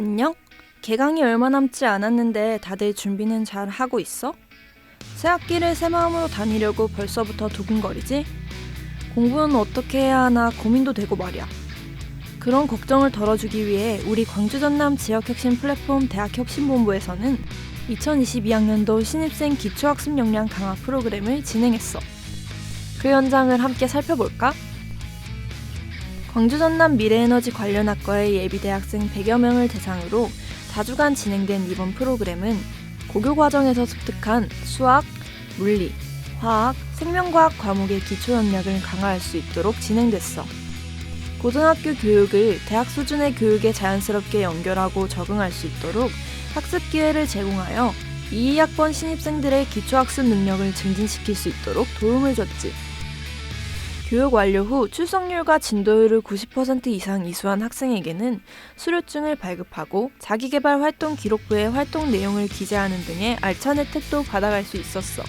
안녕? 개강이 얼마 남지 않았는데 다들 준비는 잘 하고 있어? 새 학기를 새 마음으로 다니려고 벌써부터 두근거리지? 공부는 어떻게 해야 하나 고민도 되고 말이야. 그런 걱정을 덜어주기 위해 우리 광주 전남 지역 혁신 플랫폼 대학 혁신본부에서는 2022학년도 신입생 기초학습 역량 강화 프로그램을 진행했어. 그 현장을 함께 살펴볼까? 광주 전남 미래에너지 관련 학과의 예비 대학생 100여 명을 대상으로 4주간 진행된 이번 프로그램은 고교 과정에서 습득한 수학, 물리, 화학, 생명과학 과목의 기초 역량을 강화할 수 있도록 진행됐어. 고등학교 교육을 대학 수준의 교육에 자연스럽게 연결하고 적응할 수 있도록 학습 기회를 제공하여 2, 2학번 신입생들의 기초학습 능력을 증진시킬 수 있도록 도움을 줬지. 교육 완료 후 출석률과 진도율을 90% 이상 이수한 학생에게는 수료증을 발급하고 자기개발 활동 기록부에 활동 내용을 기재하는 등의 알찬 혜택도 받아갈 수 있었어.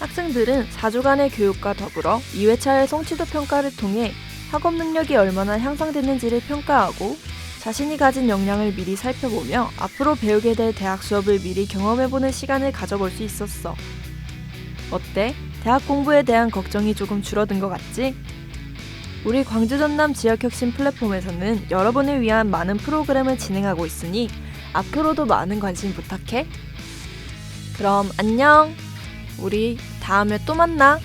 학생들은 4주간의 교육과 더불어 2회차의 성취도 평가를 통해 학업 능력이 얼마나 향상됐는지를 평가하고 자신이 가진 역량을 미리 살펴보며 앞으로 배우게 될 대학 수업을 미리 경험해보는 시간을 가져볼 수 있었어. 어때? 대학 공부에 대한 걱정이 조금 줄어든 것 같지? 우리 광주 전남 지역 혁신 플랫폼에서는 여러분을 위한 많은 프로그램을 진행하고 있으니 앞으로도 많은 관심 부탁해. 그럼 안녕. 우리 다음에 또 만나.